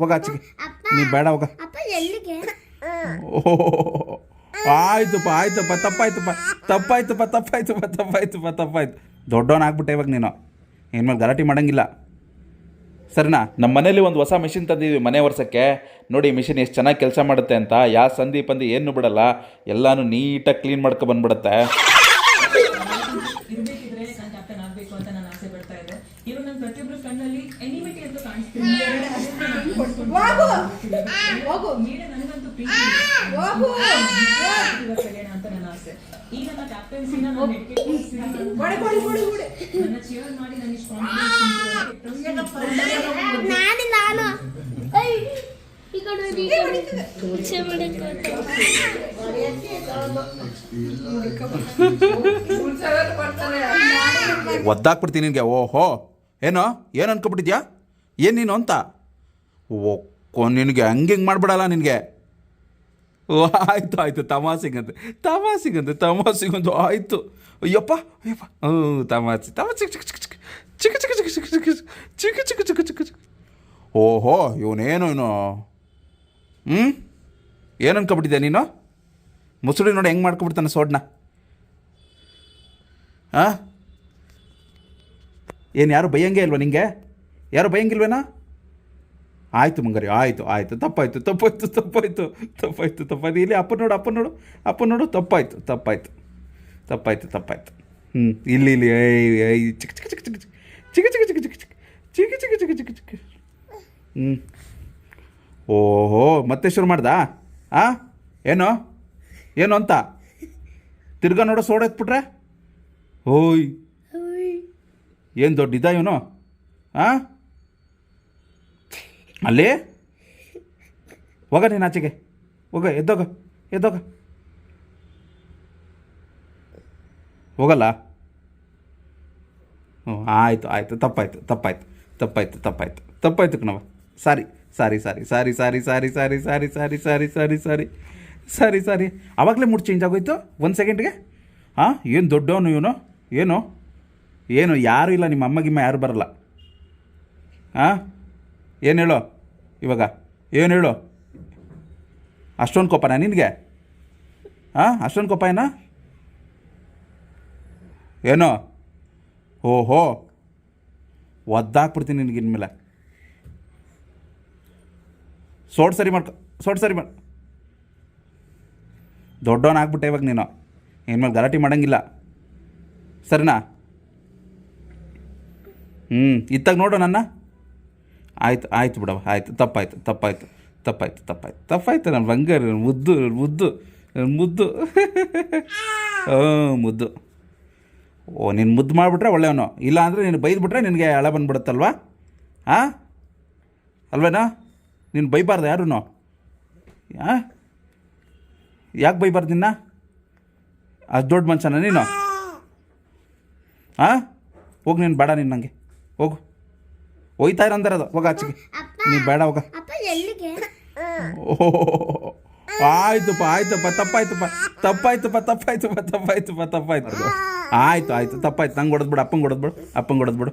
ಹೋಗ ಆಚೆಗೆ. ನೀ ಬೇಡ ಹೋಗ. ಆಯ್ತುಪ್ಪ ಆಯ್ತಪ್ಪ ತಪ್ಪಾಯ್ತುಪ್ಪ ತಪ್ಪಾಯ್ತುಪ್ಪ ತಪ್ಪಾಯ್ತುಪ್ಪ ತಪ್ಪಾಯ್ತಪ್ಪ ತಪ್ಪಾಯ್ತು. ದೊಡ್ಡವನ್ ಆಗ್ಬಿಟ್ಟೆ ಇವಾಗ ನೀನು. ಇನ್ಮೇಲೆ ಗಲಾಟೆ ಮಾಡಂಗಿಲ್ಲ. ಸರಿನಾ? ನಮ್ಮ ಮನೇಲಿ ಒಂದು ಹೊಸ ಮಿಷಿನ್ ತಂದಿದ್ವಿ ಮನೆ ವರ್ಷಕ್ಕೆ. ನೋಡಿ ಮಿಷಿನ್ ಎಷ್ಟು ಚೆನ್ನಾಗಿ ಕೆಲಸ ಮಾಡುತ್ತೆ ಅಂತ. ಯಾವ ಸಂದೀಪ್ ಪಂದಿ ಏನು ಬಿಡಲ್ಲ ಎಲ್ಲಾನು ನೀಟಾಗಿ ಕ್ಲೀನ್ ಮಾಡ್ಕೊ ಬಂದ್ಬಿಡುತ್ತೆ. ಕಣ್ಣಲ್ಲಿ ಎನಿಮಿಟಿ ಅಂತ ಕಾಣಿಸ್ತೀನಿ ಅಂತ ನನ್ನ ಆಸೆ. ಈ ನನ್ನ ಕ್ಯಾಪ್ಟನ್ಸಿ ನನ್ನ ಚೇರ್ ಮಾಡಿ ನನಗೆ ಒದ್ದಾಕ್ಬಿಡ್ತೀನಿ ನಿನ್ಗೆ ಓಹೋ. ಏನೋ ಏನು ಅನ್ಕೊಬಿಟ್ಟಿದ್ಯಾ ಏನು ನೀನು ಅಂತ ಓ ನಿನಗೆ ಹಂಗೆ ಹಿಂಗೆ ಮಾಡಿಬಿಡಲ್ಲ ನಿನಗೆ ಓ ಆಯಿತು ಆಯಿತು ತಮಾಸಿಗಂತೆ ತಮಾಸಿಗಂತೆ ತಮಾಸಿಗಂತು ಆಯಿತು ಅಯ್ಯಪ್ಪ ಅಯ್ಯಪ್ಪ ಹ್ಞೂ ತಮಾಸಿ ತಮಾಸಿ ಚಿಕ್ಕ ಚಿಕ್ಕ ಚಿಕ್ಕ ಚಿಕ್ಕ ಚಿಕ್ಕ ಚಿಕ್ಕ ಚಿಕ್ಕ ಚಿಕ್ಕ ಚಿಕ್ಕ ಚಿಕ್ಕ ಚಿಕ್ಕ ಚಿಕ್ಕ ಓಹೋ ಇವನೇನು ಇವನು ಹ್ಞೂ ಏನು ಅನ್ಕೊಬಿಟ್ಟಿದ್ಯಾ ನೀನು ಮುಸುಳಿ ನೋಡಿ ಹೆಂಗೆ ಮಾಡ್ಕೊಬಿಡ್ತಾನೆ ಸೋಡ್ನ ಹಾಂ ಏನು ಯಾರು ಭಯಂಗೆ ಇಲ್ವಾ ನಿಂಗೆ ಯಾರು ಬೈಯಂಗಿಲ್ವೇನಾ ಆಯಿತು ಮುಂಗಾರಿ ಆಯಿತು ಆಯಿತು ತಪ್ಪಾಯಿತು ತಪ್ಪಾಯ್ತು ತಪ್ಪಾಯಿತು ತಪ್ಪಾಯ್ತು ತಪ್ಪಾಯ್ತು ಇಲ್ಲಿ ಅಪ್ಪ ನೋಡು ಅಪ್ಪ ನೋಡು ಅಪ್ಪ ನೋಡು ತಪ್ಪಾಯಿತು ತಪ್ಪಾಯಿತು ತಪ್ಪಾಯಿತು ತಪ್ಪಾಯಿತು ಹ್ಞೂ ಇಲ್ಲಿ ಇಲ್ಲಿ ಐ ಚಿಕ್ಕ ಚಿಕ್ಕ ಚಿಕ್ಕ ಚಿಕ್ಕ ಚಿಕ್ಕ ಚಿಕ್ಕ ಚಿಕ್ಕ ಚಿಕ್ಕ ಚಿಕ್ಕ ಚಿಕ್ಕ ಚಿಕ್ಕ ಚಿಕ್ಕ ಚಿಕ್ಕ ಹ್ಞೂ ಓಹೋ ಮತ್ತೆ ಶುರು ಮಾಡ್ದಾ ಆ ಏನು ಏನು ಅಂತ ತಿರ್ಗಾ ನೋಡೋ ಸೋಡ ಎತ್ಬಿಟ್ರೆ ಓಯ್ ಏನು ದೊಡ್ಡ ಇದ ಇವನು ಹಾಂ ಅಲ್ಲಿ ಹೋಗ ನೀನು ಆಚೆಗೆ ಹೋಗ ಎದ್ದೋಗ ಎದ್ದೋಗ ಹೋಗಲ್ಲ ಹ್ಞೂ ಆಯಿತು ಆಯಿತು ತಪ್ಪಾಯ್ತು ತಪ್ಪಾಯ್ತು ತಪ್ಪಾಯ್ತು ತಪ್ಪಾಯ್ತು ತಪ್ಪಾಯ್ತು ಕಣವ ಸಾರಿ ಸಾರಿ ಸಾರಿ ಸಾರಿ ಸಾರಿ ಸಾರಿ ಸಾರಿ ಸಾರಿ ಸಾರಿ ಸಾರಿ ಸಾರಿ ಸಾರಿ ಸಾರಿ ಸಾರಿ ಆವಾಗಲೇ ಮೂಡ್ ಚೇಂಜ್ ಆಗೋಯ್ತು ಒಂದು ಸೆಕೆಂಡ್ಗೆ ಹಾಂ ಏನು ದೊಡ್ಡವನು ಇವನು ಏನು ಏನು, ಯಾರು ಇಲ್ಲ, ನಿಮ್ಮ ಅಮ್ಮಗಿಮ್ಮ ಯಾರು ಬರಲ್ಲ. ಹಾಂ ಏನು ಹೇಳೋ? ಇವಾಗ ಏನು ಹೇಳು? ಅಷ್ಟೊಂದು ಕೋಪನಾ ನಿನಗೆ? ಹಾಂ ಅಷ್ಟೊಂದು ಕೋಪ ಏನಾ? ಏನೋ? ಓಹೋ. ಒದ್ದಾಕ್ಬಿಡ್ತೀನಿ ನಿನಗೆ ಇನ್ಮೇಲೆ. ಸೋಡ್ ಸರಿ ಮಾಡ್ಕೊ ಸೋಡ್ ಸರಿ ಮಾಡ್ ದೊಡ್ಡವನ್ ಆಗ್ಬಿಟ್ಟೆ ಇವಾಗ ನೀನು. ಇನ್ಮೇಲೆ ಗಲಾಟೆ ಮಾಡೋಂಗಿಲ್ಲ. ಸರಿನಾ? ಹ್ಞೂ ಇತ್ತಾಗ ನೋಡು ನನ್ನ. ಆಯ್ತು ಆಯ್ತು ಬಿಡವ ಆಯ್ತು, ತಪ್ಪಾಯ್ತು ತಪ್ಪಾಯ್ತು ತಪ್ಪಾಯ್ತು ತಪ್ಪಾಯ್ತು ತಪ್ಪಾಯ್ತು ನನ್ನ ಬಂಗಾರ ಮುದ್ದು ಮುದ್ದು ಮುದ್ದು. ಹ್ಞೂ ಮುದ್ದು. ಓ, ನೀನು ಮುದ್ದು ಮಾಡಿಬಿಟ್ರೆ ಒಳ್ಳೆಯವನು. ಇಲ್ಲ ಅಂದರೆ ನೀನು ಬೈದ್ಬಿಟ್ರೆ ನಿನಗೆ ಹಳೆ ಬಂದುಬಿಡುತ್ತಲ್ವಾ? ಹಾಂ ಅಲ್ವೇನಾ? ನೀನು ಬೈಬಾರ್ದು ಯಾರೂ ಹಾಂ ಯಾಕೆ ಬೈಬಾರ್ದು ನಿನ್ನ? ಅಷ್ಟು ದೊಡ್ಡ ಮನುಷ್ಯನ ನೀನು? ಹಾಂ ಹೋಗಿ ನೀನು ಬೇಡ ನೀನು ಹೋಗು. ಹೋಯ್ತಾ ಇರಂದಿರೋದು ಹೋಗ ಆಚೆಗೆ. ನೀ ಬೇಡ ಹೋಗ. ಆಯ್ತಪ್ಪ ಆಯ್ತಪ್ಪ ತಪ್ಪಾಯ್ತಪ್ಪ ತಪ್ಪಾಯ್ತುಪ್ಪ ತಪ್ಪಾಯ್ತುಪ್ಪ ತಪ್ಪಾಯ್ತಪ್ಪ ತಪ್ಪಾಯ್ತು ಆಯ್ತು ಆಯ್ತು ತಪ್ಪಾಯ್ತು. ನಂಗೆ ಹೊಡೆದ್ಬಿಡು ಅಪ್ಪಂಗೆ ಹೊಡೆದ್ಬಿಡು ಅಪ್ಪಂಗೆ ಹೊಡೆದ್ಬಿಡು.